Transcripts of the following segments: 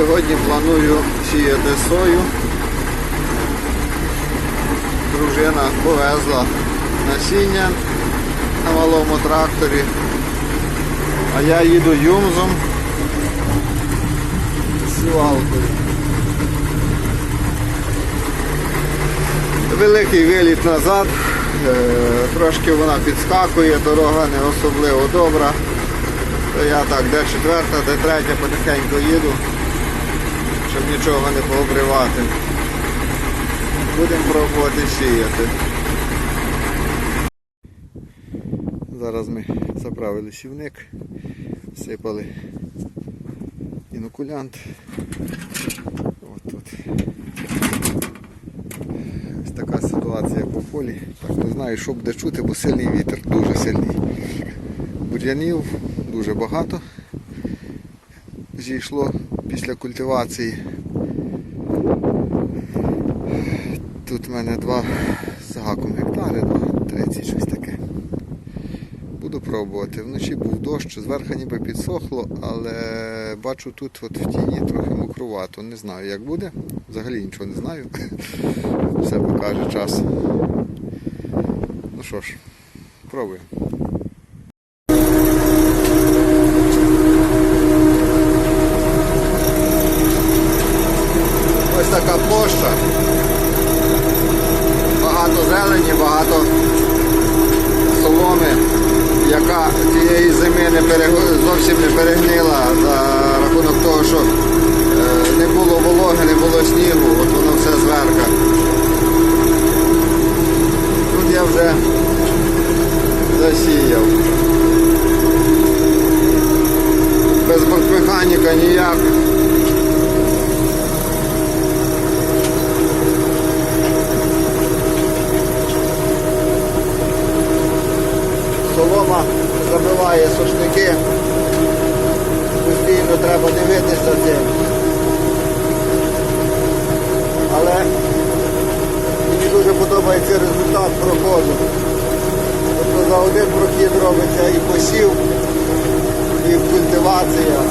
Сьогодні планую сіяти сою. Дружина повезла насіння на малому тракторі, а я їду юмзом сівалкою. Великий виліт назад, е, трошки вона підскакує, дорога не особливо добра. То я так, де четверта, де третя потихеньку їду, щоб нічого не пообривати. Будемо пробувати сіяти. Зараз ми заправили сівник, сипали інокулянт. Ось така ситуація по полі. Так не знаю, що буде чути, бо сильний вітер, дуже сильний. Бур'янів дуже багато. Зійшло після культивації. Тут в мене два з гаком гектари, два, 30 щось таке. Буду пробувати. Вночі був дощ, зверху ніби підсохло, але бачу тут от в тіні трохи мокрувато. Не знаю як буде. Взагалі нічого не знаю. Все покаже час. Ну що ж, пробуємо. Ось така площа. Багато зелені, багато соломи, яка цієї зими не перег... зовсім не перегнила за рахунок того, що е, не було вологи, не було снігу, от воно все зверка. Тут я вже засіяв. Без бортмеханіка ніяк. Солома забиває сушники. Постійно треба дивитися цим. Але мені дуже подобається результат проходу. Тобто за один прохід робиться і посів, і культивація.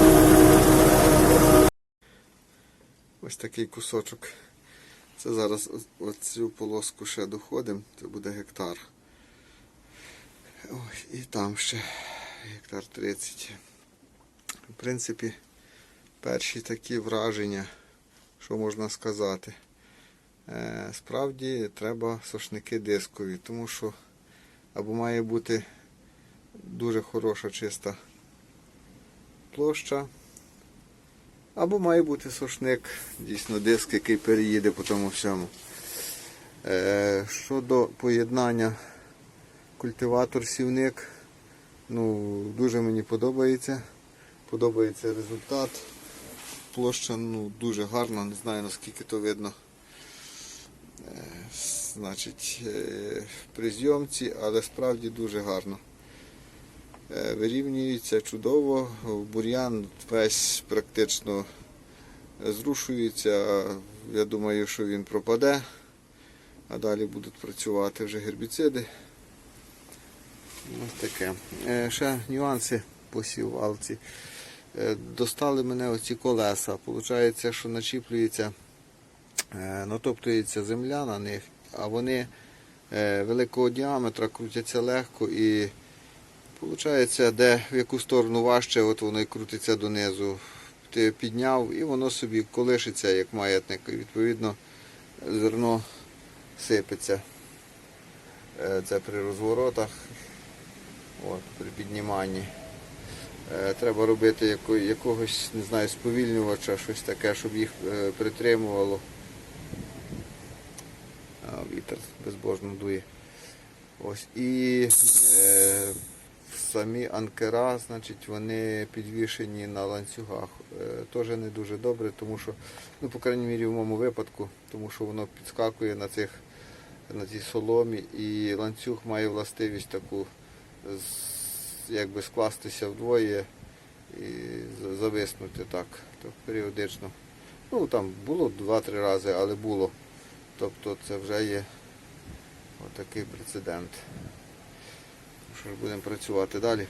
Ось такий кусочок. Це зараз оцю полоску ще доходимо, це буде гектар. Ось, і там ще гектар 30. В принципі, перші такі враження, що можна сказати. Е, Справді треба сошники дискові, тому що або має бути дуже хороша чиста площа, або має бути сошник, дійсно диск, який переїде по тому всьому. Е, Щодо поєднання культиватор-сівник. Ну, дуже мені подобається. Подобається результат. Площа ну, дуже гарна, не знаю наскільки то видно. Е, Значить, е, при зйомці, але справді дуже гарно. Е, Вирівнюється чудово, бур'ян весь практично зрушується. Я думаю, що він пропаде, а далі будуть працювати вже гербіциди. Ось таке. Е, Ще нюанси по сівалці. Е, Достали мене оці колеса. Получається, що начіплюється, е, натоптується земля на них, а вони великого діаметра крутяться легко і виходить, де в яку сторону важче, от воно і крутиться донизу. Ти підняв і воно собі колишиться як маятник. І відповідно зерно сипеться. Це при розворотах. От, при підніманні. Е, треба робити якогось, не знаю, сповільнювача, щось таке, щоб їх е, притримувало. А, вітер безбожно дує. Ось. І е, самі анкера, значить, вони підвішені на ланцюгах. Е, Теж не дуже добре, тому що, ну, по крайній мірі, в моєму випадку, тому що воно підскакує на цих на цій соломі і ланцюг має властивість таку якби скластися вдвоє і зависнути так, то періодично. Ну там було два-три рази, але було. Тобто це вже є отакий прецедент. Що ж будемо працювати далі.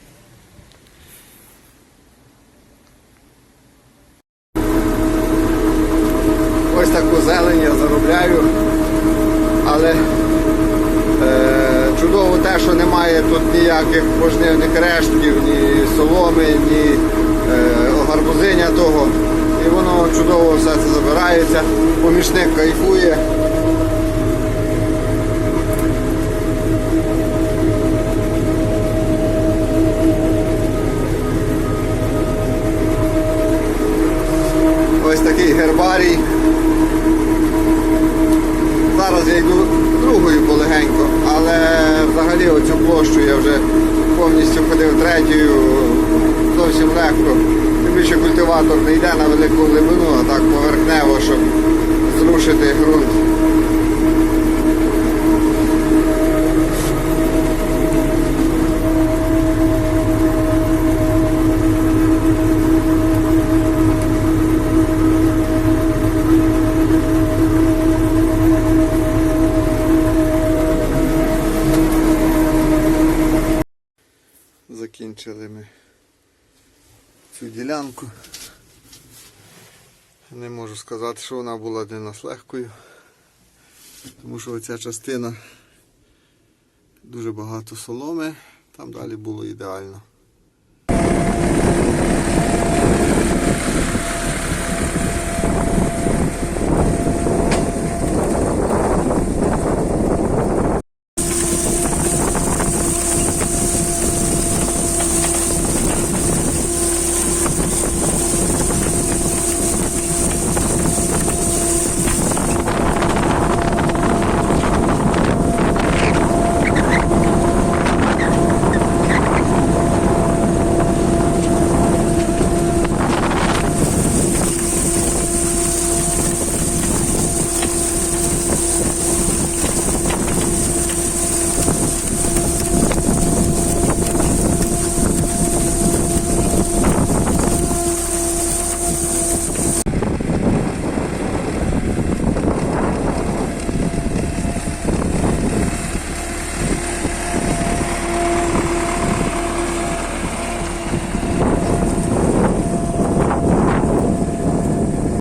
ось таку зелень я заробляю. Але е, чудово те, що немає тут ніяких пожнивних рештків, ні соломи, ні е, гарбузиня того. І воно чудово все це забирається. Помічник кайфує. Ось такий гербарій. Зараз я йду другою полегенько, але взагалі оцю площу я вже повністю ходив третьою, зовсім легко. Тим більше не йде на велику глибину, а так поверхнево, щоб зрушити ґрунт. Закінчили ми цю ділянку. Не можу сказати, що вона була для нас легкою, тому що оця частина дуже багато соломи, там далі було ідеально.